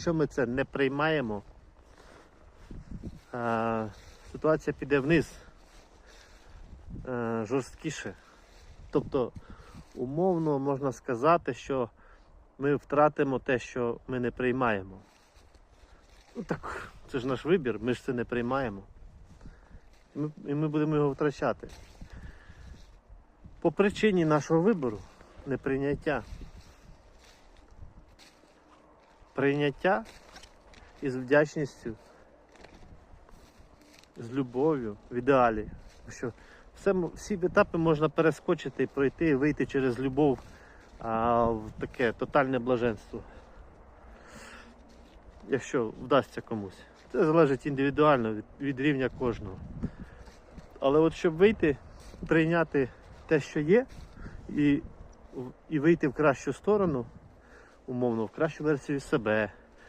Якщо ми це не приймаємо, ситуація піде вниз е, жорсткіше. Тобто, умовно можна сказати, що ми втратимо те, що ми не приймаємо. Ну так, це ж наш вибір, ми ж це не приймаємо. І ми будемо його втрачати. По причині нашого вибору неприйняття. Прийняття із вдячністю, з любов'ю в ідеалі. Що все, всі етапи можна перескочити і пройти і вийти через любов а, в таке тотальне блаженство. Якщо вдасться комусь. Це залежить індивідуально від, від рівня кожного. Але от щоб вийти, прийняти те, що є, і, і вийти в кращу сторону, умовно, в кращу версію себе,